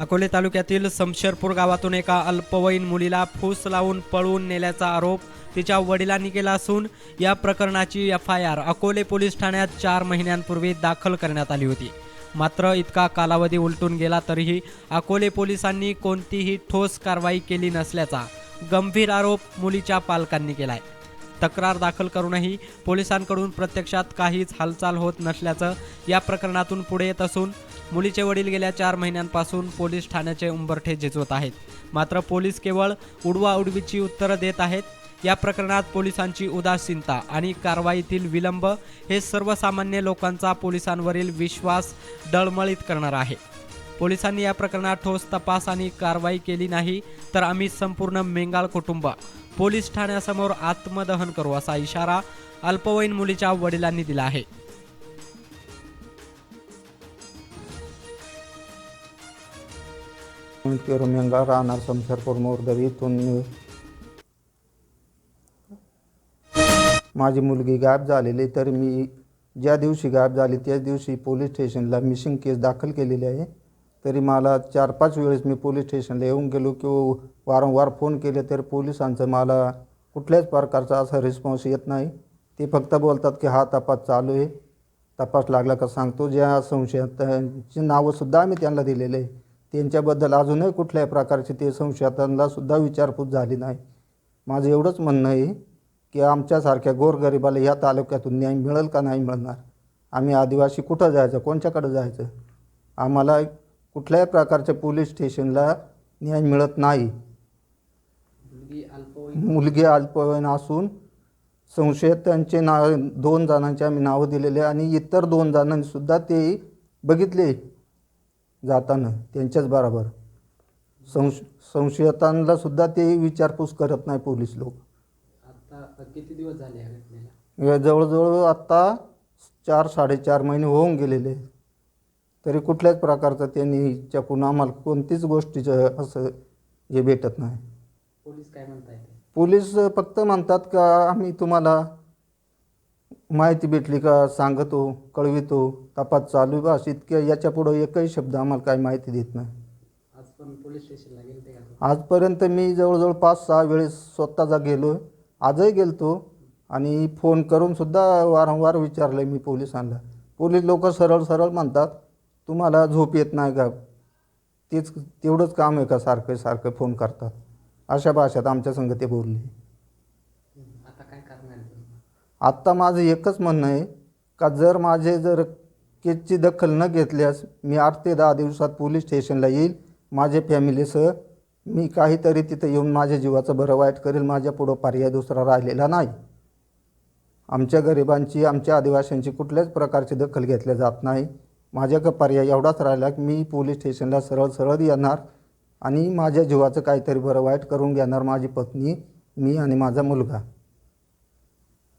अकोले तालुक्यातील समशेरपूर गावातून एका अल्पवयीन मुलीला फूस लावून पळवून नेल्याचा आरोप तिच्या वडिलांनी केला असून या प्रकरणाची F I R Akole police ठाण्यात चार महिन्यांपूर्वी दाखल करण्यात आली होती. मात्र इतका कालावधी उलटून गेला तरीही अकोले पोलिसांनी कोणतीही ठोस कारवाई केली नसल्याचा गंभीर आरोप मुलीच्या पालकांनी केलाय. तक्रार दाखल करूनही पोलिसांकडून प्रत्यक्षात काहीच हालचाल होत नसल्याचं या प्रकरणातून पुढे येत असून मुलीचे वडील गेल्या चार महिन्यांपासून पोलीस ठाण्याचे उंबरठे झिजवत आहेत. मात्र पोलीस केवळ उडवाउडवीची उत्तरं देत आहेत. या प्रकरणात पोलिसांची उदासीनता आणि कारवाईतील विलंब हे सर्वसामान्य लोकांचा पोलिसांवरील विश्वास डळमळीत करणार आहे. पोलिसांनी या प्रकरणात ठोस तपास आणि कारवाई केली नाही तर आम्ही संपूर्ण मेंगाळ कुटुंब पोलीस ठाण्यासमोर आत्मदहन करू असा इशारा अल्पवयीन मुलीच्या वडिलांनी दिला आहे. पेरुमेंगा राहणार शमशेरपूर मोरदरी इथून माझी मुलगी गायब झालेली तर मी ज्या दिवशी गायब झाली त्याच दिवशी पोलीस स्टेशनला मिसिंग केस दाखल केलेली आहे. तरी मला चार पाच वेळेस मी पोलीस स्टेशनला येऊन गेलो किंवा वारंवार फोन केले तर पोलिसांचं मला कुठल्याच प्रकारचा असा रिस्पॉन्स येत नाही. ते फक्त बोलतात की हा तपास चालू आहे. तपास लागला का सांगतो. ज्या संशयाची नावंसुद्धा आम्ही त्यांना दिलेले आहे. त्यांच्याबद्दल अजूनही कुठल्याही प्रकारची ते संशयातांनासुद्धा विचारपूस झाली नाही. माझं एवढंच म्हणणं आहे की आमच्यासारख्या गोरगरिबाला या तालुक्यातून न्याय मिळेल का नाही मिळणार? आम्ही आदिवासी कुठं जायचं? कोणच्याकडं जायचं? आम्हाला कुठल्याही प्रकारच्या पोलीस स्टेशनला न्याय मिळत नाही. मुलगी अल्पवयीन असून संशयित त्यांचे नाव दोन जणांचे आम्ही नावं दिलेले आणि इतर दोन जणांनी सुद्धा ते बघितले जाताना त्यांच्याच बरोबर. संश संशयितांना सुद्धा ते विचारपूस करत नाही पोलीस लोक. आता किती दिवस झाले जवळजवळ आत्ता चार साडेचार महिने होऊन गेलेले. तरी कुठल्याच प्रकारचं त्यांनी चकून आम्हाला कोणतीच गोष्टीचं असं हे भेटत नाही. पोलीस काय म्हणताय? पोलीस फक्त म्हणतात का आम्ही तुम्हाला माहिती भेटली का सांगतो कळवितो तपास चालू बस इतक्या याच्या पुढं एकही शब्द आम्हाला काही माहिती देत नाही. आज पण पोलीस स्टेशनला गेले का आजपर्यंत मी जवळजवळ पाच सहा वेळेस स्वतःचा गेलो आजही गेलतो आणि फोन करून सुद्धा वारंवार विचारलं मी पोलिसांना. पोलीस लोक सरळ सरळ म्हणतात तुम्हाला झोप येत नाही का? तेच तेवढंच काम आहे का सारखं सारखं फोन करतात? अशा भाषेत आमच्या संग ते बोलले. आता काय करणार आत्ता माझं एकच म्हणणं आहे का जर माझे जर केसची दखल न घेतल्यास मी आठ ते दहा दिवसात पोलीस स्टेशनला येईल. माझ्या फॅमिलीसह मी काहीतरी तिथं येऊन माझ्या जीवाचं बरं वाईट करेल. माझ्या पुढं पर्याय दुसरा राहिलेला नाही. आमच्या गरिबांची आमच्या आदिवासींची कुठल्याच प्रकारची दखल घेतल्या जात नाही. माझ्याकडं पर्याय एवढाच राहिला की मी पोलीस स्टेशनला सरळ सरळ येणार आणि माझ्या जीवाचं काहीतरी बरं वाईट करून घेणार माझी पत्नी मी आणि माझा मुलगा.